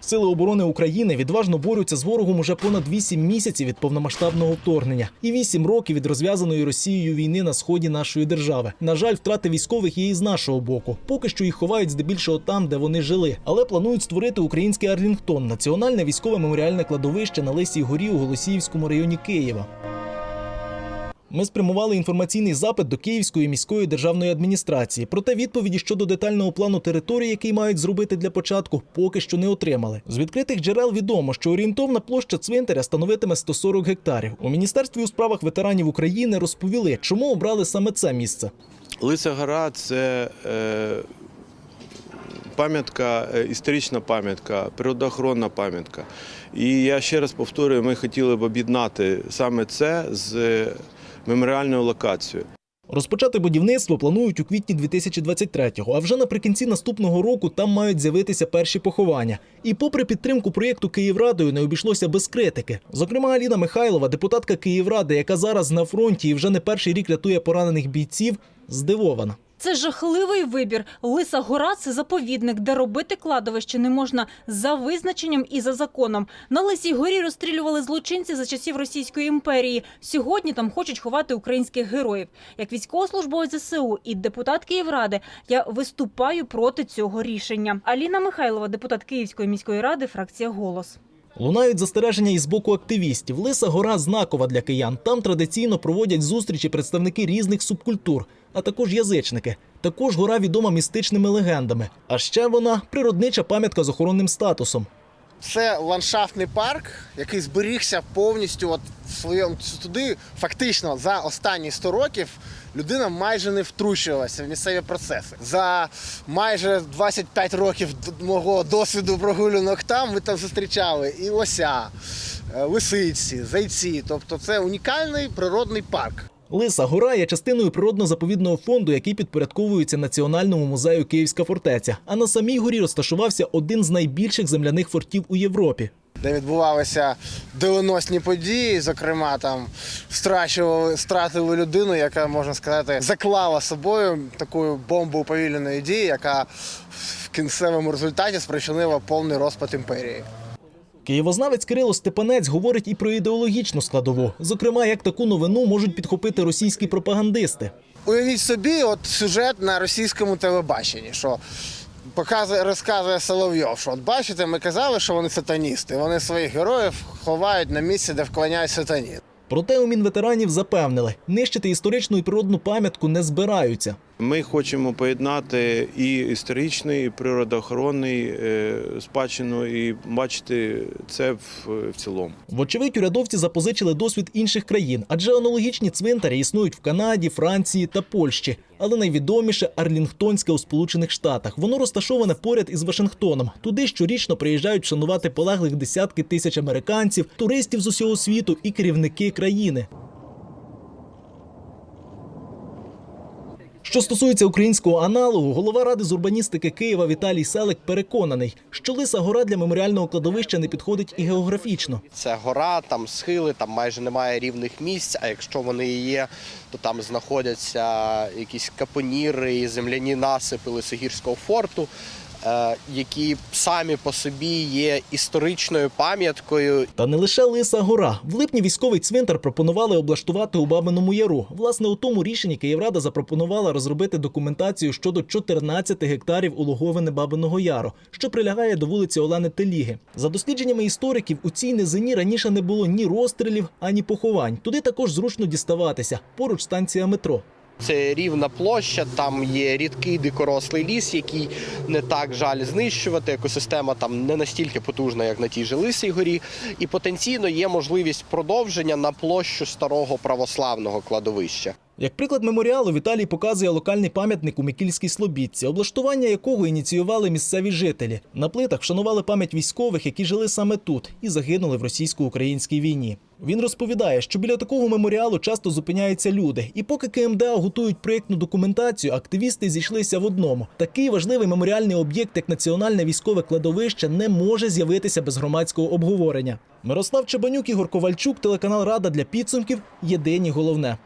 Сили оборони України відважно борються з ворогом уже понад 8 місяців від повномасштабного вторгнення і 8 років від розв'язаної Росією війни на сході нашої держави. На жаль, втрати військових є і з нашого боку. Поки що їх ховають здебільшого там, де вони жили, але планують створити український Арлінгтон, національне військове меморіальне кладовище на Лисій горі у Голосіївському районі Києва. Ми спрямували інформаційний запит до Київської міської державної адміністрації. Проте відповіді щодо детального плану території, який мають зробити для початку, поки що не отримали. З відкритих джерел відомо, що орієнтовна площа цвинтаря становитиме 140 гектарів. У міністерстві у справах ветеранів України розповіли, чому обрали саме це місце. Лиса гора це е, пам'ятка, е, історична пам'ятка, природоохоронна пам'ятка. І я ще раз повторюю, ми хотіли б об'єднати саме це з меморіальною локацією. Розпочати будівництво планують у квітні 2023-го, а вже наприкінці наступного року там мають з'явитися перші поховання. І попри підтримку проєкту Київрадою не обійшлося без критики. Зокрема, Аліна Михайлова, депутатка Київради, яка зараз на фронті і вже не перший рік рятує поранених бійців, здивована. Це жахливий вибір. Лиса гора це заповідник, де робити кладовище не можна за визначенням і за законом. На лисій горі розстрілювали злочинці за часів Російської імперії. Сьогодні там хочуть ховати українських героїв. Як військовослужбовець ЗСУ і депутат Київради, я виступаю проти цього рішення. Аліна Михайлова, депутат Київської міської ради, фракція Голос. Лунають застереження і з боку активістів. Лиса гора знакова для киян. Там традиційно проводять зустрічі представники різних субкультур, а також язичники. Також гора відома містичними легендами. А ще вона природнича пам'ятка з охоронним статусом. Це ландшафтний парк, який зберігся повністю от в своєму туди. Фактично за останні 100 років людина майже не втручувалася в місцеві процеси. За майже 25 років мого досвіду прогулянок там ми там зустрічали і лося, е, лисиці, зайці. Тобто це унікальний природний парк. Лиса гора є частиною природно-заповідного фонду, який підпорядковується Національному музею Київська фортеця. А на самій горі розташувався один з найбільших земляних фортів у Європі. де відбувалися доленосні події. Зокрема, там стратили людину, яка можна сказати заклала собою таку бомбу уповільненої дії, яка в кінцевому результаті спричинила повний розпад імперії. Києвознавець Кирило Степанець говорить і про ідеологічну складову. Зокрема, як таку новину можуть підхопити російські пропагандисти. Уявіть собі, от сюжет на російському телебаченні, що показує, розказує Соловйов, що от бачите, ми казали, що вони сатаністи. Вони своїх героїв ховають на місці, де вклоняють сатані. Проте у Мінветеранів запевнили, нищити історичну і природну пам'ятку не збираються. Ми хочемо поєднати і історичний, і природоохоронний е, спадщину, і бачити це в, цілому. Вочевидь, урядовці запозичили досвід інших країн, адже аналогічні цвинтарі існують в Канаді, Франції та Польщі. Але найвідоміше Арлінгтонське у Сполучених Штатах. Воно розташоване поряд із Вашингтоном. Туди щорічно приїжджають шанувати полеглих десятки тисяч американців, туристів з усього світу і керівники країни. Що стосується українського аналогу, голова ради з урбаністики Києва Віталій Селик переконаний, що лиса гора для меморіального кладовища не підходить і географічно. Це гора, там схили, там майже немає рівних місць. А якщо вони і є, то там знаходяться якісь капоніри земляні насипи Лисогірського форту, які самі по собі є історичною пам'яткою Та не лише Лиса гора. В липні військовий цвинтар пропонували облаштувати у Бабиному Яру. Власне, у тому рішенні Київрада запропонувала розробити документацію щодо 14 гектарів улоговини Бабиного Яру, що прилягає до вулиці Олени Теліги. За дослідженнями істориків, у цій низині раніше не було ні розстрілів, ані поховань. Туди також зручно діставатися. Поруч станція метро. Це рівна площа, там є рідкий дикорослий ліс, який не так жаль знищувати. Екосистема там не настільки потужна, як на тій же Лисій горі. І потенційно є можливість продовження на площу старого православного кладовища. Як приклад меморіалу, Віталій показує локальний пам'ятник у Микільській Слобідці, облаштування якого ініціювали місцеві жителі. На плитах вшанували пам'ять військових, які жили саме тут і загинули в російсько-українській війні. Він розповідає, що біля такого меморіалу часто зупиняються люди. І поки КМДА готують проєктну документацію, активісти зійшлися в одному. Такий важливий меморіальний об'єкт, як національне військове кладовище, не може з'явитися без громадського обговорення. Мирослав Чебанюк, Ігор Ковальчук, телеканал Рада для підсумків. Єдині головне.